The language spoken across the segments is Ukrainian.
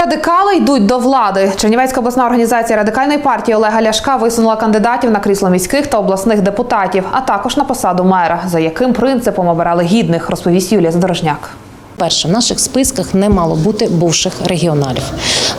Радикали йдуть до влади. Чернівецька обласна організація радикальної партії Олега Ляшка висунула кандидатів на крісло міських та обласних депутатів, а також на посаду мера. За яким принципом обирали гідних, розповість Юлія Задорожняк. Перше, в наших списках не мало бути бувших регіоналів.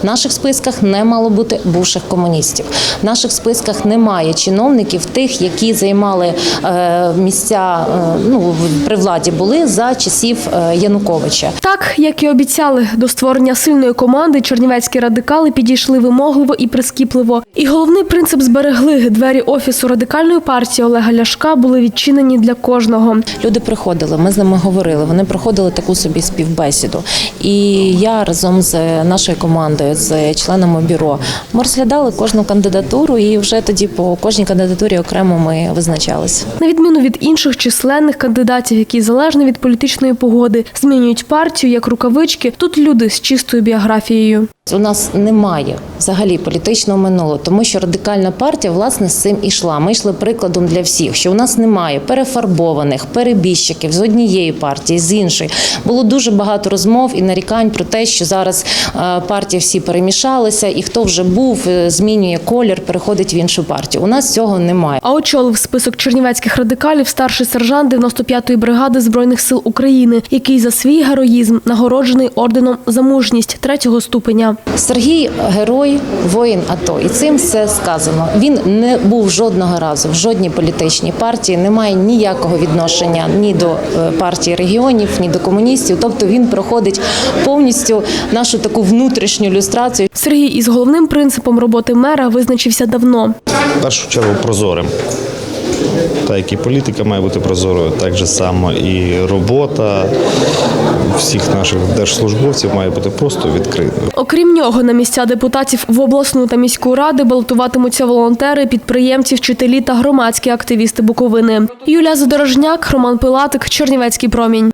В наших списках не мало бути бувших комуністів. В наших списках немає чиновників тих, які займали е, місця е, ну, при владі були за часів е, Януковича. Так, як і обіцяли, до створення сильної команди чернівецькі радикали підійшли вимогливо і прискіпливо. І головний принцип зберегли двері офісу радикальної партії Олега Ляшка були відчинені для кожного. Люди приходили, ми з ними говорили. Вони проходили таку собі співбесіду. І я разом з нашою командою, з членами бюро, ми розглядали кожну кандидатуру, і вже тоді по кожній кандидатурі окремо ми визначалися. На відміну від інших численних кандидатів, які залежно від політичної погоди змінюють партію як рукавички, тут люди з чистою біографією. У нас немає взагалі політичного минулого, тому що радикальна партія власне з цим ішла. Ми йшли прикладом для всіх, що у нас немає перефарбованих перебіжчиків з однієї партії, з іншої. Було дуже багато розмов і нарікань про те, що зараз е, партії всі перемішалися, і хто вже був, е, змінює колір, переходить в іншу партію. У нас цього немає. А очолив список чернівецьких радикалів старший сержант 95-ї бригади збройних сил України, який за свій героїзм нагороджений орденом за мужність третього ступеня. Сергій герой, воїн АТО, і цим все сказано. Він не був жодного разу в жодній політичній партії, не має ніякого відношення ні до е, партії регіонів, ні до комуністів. Тобто він проходить повністю нашу таку внутрішню люстрацію. Сергій із головним принципом роботи мера визначився давно. в першу чергу прозорим. Так як і політика має бути прозорою, так же само і робота всіх наших держслужбовців має бути просто відкритою. Окрім нього, на місця депутатів в обласну та міську ради балотуватимуться волонтери, підприємці, вчителі та громадські активісти Буковини. Юлія Задорожняк, Роман Пилатик, Чернівецький промінь.